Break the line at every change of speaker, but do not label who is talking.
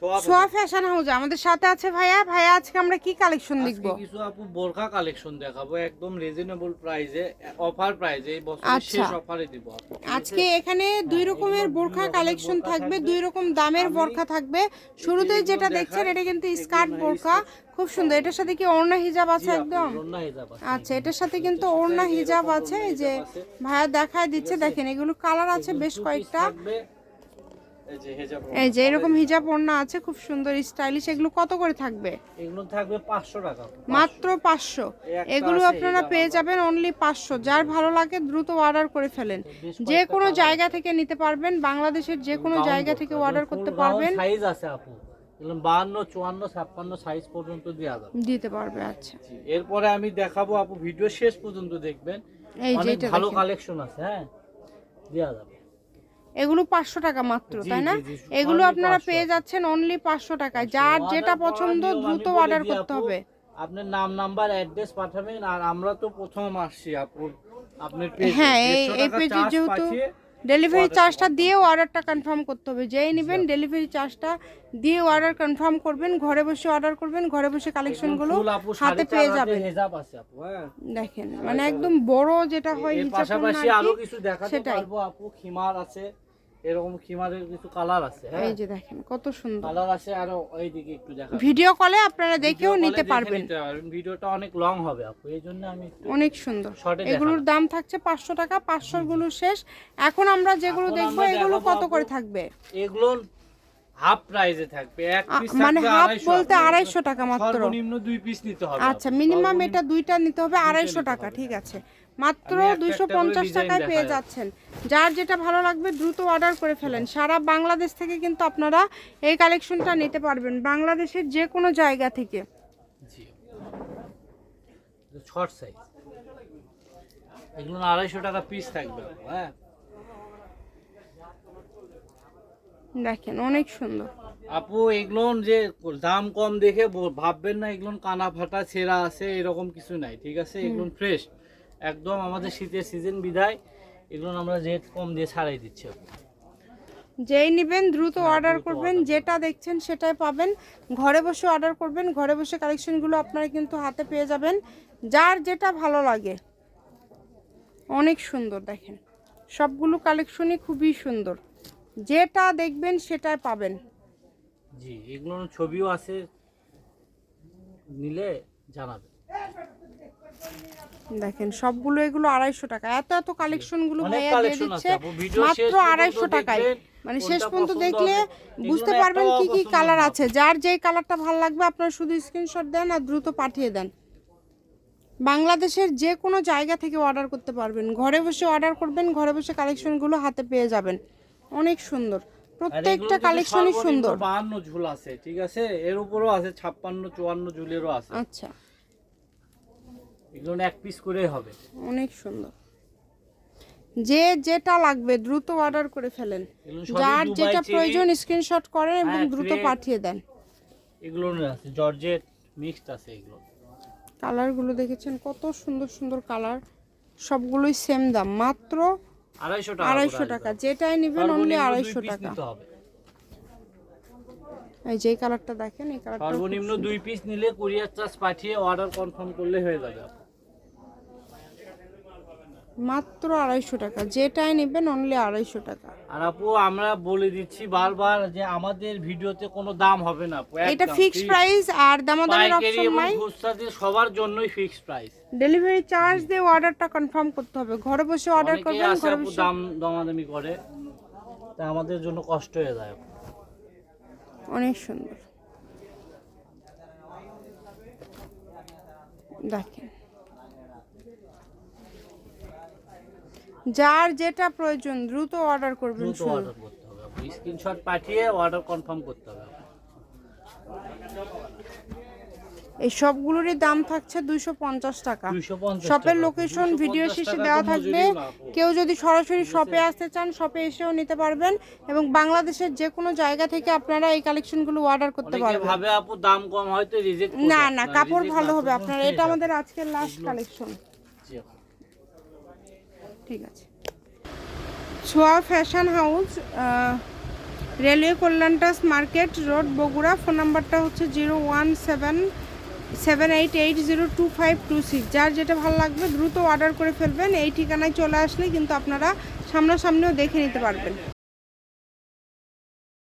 ছোয়া
ফ্যাশন হাউসে আমাদের সাথে আছে ভাইয়া। ভাইয়া আজকে আমরা কি কালেকশন দেখব?
কিছু আপু বোরখা কালেকশন দেখাবো। একদম রিজনেবল প্রাইসে অফার প্রাইসে এই বছরের
আচ্ছা।
শেষ অফারে দিব
আজকে এখানে দুই রকমের বোরখা কালেকশন থাকবে দুই রকম দামের বোরখা থাকবে। শুরুতেই যেটা দেখছেন এটা কিন্তু স্কার্ট বোরখা। খুব সুন্দর। এটার সাথে কি ওড়না হিজাব আছে একদম? আচ্ছা এটার সাথে কিন্তু ওড়না হিজাব আছে যে ভাইয়া দেখায় দিচ্ছে। দেখেন এগুলো কালার আছে বেশ কয়েকটা।
এই যে হেজাব
এরকম ওড়না আছে খুব সুন্দর স্টাইলিশ এগুলো কত করে থাকবে?
এগুলো থাকবে 500 টাকা।
মাত্র পাঁচশো।
একটা
এগুলো আপনারা পেয়ে যাবেন অনলি পাঁচশো। যার ভালো লাগে দ্রুত অর্ডার করে ফেলেন। যে কোনো জায়গা থেকে নিতে পারবেন বাংলাদেশের যে কোনো জায়গা থেকে অর্ডার করতে পারবেন।
সাইজ আছে আপু। 52 54 56 সাইজ পর্যন্ত দেওয়া যাবে।
দিতে পারবে আচ্ছা।
এরপরে আমি দেখাবো আপু ভিডিও শেষ পর্যন্ত দেখবেন।
এই যে
অনেক ভালো কালেকশন আছে হ্যাঁ? দেওয়া যাবে।
এগুলো পাঁচশো টাকা মাত্র তাই না? এগুলো আপনারা পেয়ে যাচ্ছেন অনলি পাঁচশো টাকায়। যার যেটা পছন্দ দ্রুত অর্ডার করতে হবে।
আপনার নাম নাম্বার অ্যাড্রেস পাঠাবেন আর আমরা তো প্রথম আসছি আপনার
হ্যাঁ এই এই পেজে যেহেতু ডেলিভারি চার্জটা দিয়েও অর্ডারটা কনফার্ম করতে হবে। যেই নেবেন ডেলিভারি চার্জটা দিয়ে অর্ডার কনফার্ম করবেন ঘরে বসে অর্ডার করবেন ঘরে বসে কালেকশনগুলো হাতে পেয়ে যাবেন।
হ্যাঁ।
দেখেন মানে একদম বড় যেটা হয় হিজাব
পাশাপাশি
আরও
কিছু দেখাতে
সেটাই।
পারব আপু খিমার আছে। এরকম খিমারের কিছু কালার আছে হ্যাঁ?
এই যে দেখেন কত সুন্দর।
কালার আছে আরও এইদিকে একটু দেখা
ভিডিও কলে আপনারা দেখেও নিতে পারবেন।
ভিডিওটা অনেক লং হবে আপু এই জন্য আমি
অনেক সুন্দর। এগুলোর দাম থাকছে পাঁচশো টাকা পাঁচশোরগুলো শেষ। এখন আমরা যেগুলো দেখব এগুলো কত করে থাকবে?
এগুলো হাফ প্রাইসে থাকবে। এক পিস
মানে
250
বলতে 250 টাকা মাত্র।
সর্বনিম্ন দুই পিস নিতে হবে
আচ্ছা মিনিমাম এটা দুইটা নিতে হবে আড়াইশো টাকা ঠিক আছে। মাত্র
আমি একটা
দুইশো
একটা করে
পঞ্চাশ
design
টাকায় পেয়ে যাচ্ছেন। যার যেটা ভালো লাগবে দ্রুত অর্ডার করে ফেলেন। সারা বাংলাদেশ থেকে কিন্তু আপনারা এই কালেকশনটা নিতে পারবেন। বাংলাদেশের যে কোনো জায়গা থেকে।
জি। শর্ট সাইজ এগুলো আড়াইশো টাকা পিস থাকবে। হ্যাঁ।
দেখেন অনেক সুন্দর।
আপু এগুলো যে দাম কম দেখে ভাববেন না এগুলো কানা ফাটা ছেঁড়া আছে এরকম কিছু নাই ঠিক আছে? এগুলো ফ্রেশ একদম আমাদের শীতের সিজন বিদায়। এগুলো আমরা রেট কম দিয়ে ছাড়াই দিচ্ছি আপু।
যেই নেবেন দ্রুত
হ্যাঁ,
অর্ডার করবেন যেটা দেখছেন সেটাই পাবেন। ঘরে বসে অর্ডার করবেন ঘরে বসে কালেকশনগুলো আপনারা কিন্তু হাতে পেয়ে যাবেন যার যেটা ভালো লাগে। অনেক সুন্দর দেখেন। সবগুলো কালেকশনই খুবই সুন্দর। যেটা দেখবেন সেটাই পাবেন।
জি এগুলোর ছবিও আছে। নিলে জানাবে
দেখেন সবগুলো এগুলো আড়াইশো টাকা। এত এত কালেকশনগুলো ভাইয়া দিয়ে দিচ্ছে মাত্র আড়াইশো টাকায়। মানে শেষ পর্যন্ত দেখলে বুঝতে পারবেন কি কি কালার আছে। যার যেই কালারটা ভালো লাগবে আপনারা শুধু স্ক্রিনশট দেন আর দ্রুত পাঠিয়ে দেন। বাংলাদেশের যে কোনো জায়গা থেকে অর্ডার করতে পারবেন। ঘরে বসে অর্ডার করবেন ঘরে বসে কালেকশনগুলো হাতে পেয়ে যাবেন। অনেক সুন্দর। প্রত্যেকটা কালেকশনই সুন্দর।
52 ঝুল আছে ঠিক আছে? এর উপরও আছে ছাপ্পান্ন চুয়ান্ন ঝুলেরও আছে।
আচ্ছা।
এগুলো এক পিস করেই হবে।
অনেক সুন্দর। যে যেটা লাগবে দ্রুত অর্ডার করে ফেলেন। যার যেটা প্রয়োজন স্ক্রিনশট করেন এবং
হ্যাঁ,
দ্রুত পাঠিয়ে দেন।
এগুলো আছে জর্জেট মিক্সড আছে এগুলো।
কালারগুলো দেখেছেন কত সুন্দর সুন্দর কালার সবগুলোই সেম দাম। মাত্র
আড়াইশো টাকা।
যেটাই নেবেন অনলি আড়াইশো টাকা। এই যে কালারটা দেখেন এই কালারটা
সর্বনিম্ন দুই পিস নিলে কুরিয়ার চার্জ পাঠিয়ে অর্ডার কনফার্ম করলে হয়ে যাবে।
মাত্র আড়াইশো টাকা। যেটাই নেবেন অনলি আড়াইশো টাকা।
আর আপু আমরা বলে দিচ্ছি বারবার যে আমাদের ভিডিওতে কোনো দাম হবে না
এটা ফিক্সড প্রাইস আর দামাদামের অপশন নাই।
খুচরাতে সবার জন্যই ফিক্সড প্রাইস
ডেলিভারি চার্জ দিয়ে অর্ডারটা কনফার্ম করতে হবে। ঘরে বসে অর্ডার করবেন ঘরে বসে
দাম দমাদামি করে। তা আমাদের জন্য কষ্ট হয়ে যায়।
অনেক সুন্দর। দেখেন। যার যেটা প্রয়োজন দ্রুত অর্ডার করবেন
দ্রুত অর্ডার করতে হবে। আপু স্ক্রিনশট পাঠিয়ে অর্ডার কনফার্ম করতে হবে
এই সবগুলোরই দাম থাকছে দুইশো পঞ্চাশ টাকা।
250
শপের লোকেশন ভিডিও শেষে দেওয়া থাকবে। কেউ যদি সরাসরি শপে আসতে চান শপে এসেও নিতে পারবেন এবং বাংলাদেশের যে কোনো জায়গা থেকে আপনারা এই কালেকশনগুলো অর্ডার করতে পারবেন।
ভাবে আপু দাম কম হয়তো রিজেক্ট
না না কাপড় ভালো হবে। আপনার এটা আমাদের আজকের লাস্ট কালেকশন ঠিক আছে। ছোয়া ফ্যাশন হাউস রেলওয়ে কল্যাণটাস মার্কেট রোড, বগুড়া। ফোন নাম্বারটা হচ্ছে zero one seven seven eight eight zero two five two six. যার যেটা ভালো লাগবে দ্রুত অর্ডার করে ফেলবেন। এই ঠিকানায় চলে আসলে কিন্তু আপনারা সামনাসামনিও দেখে নিতে পারবেন।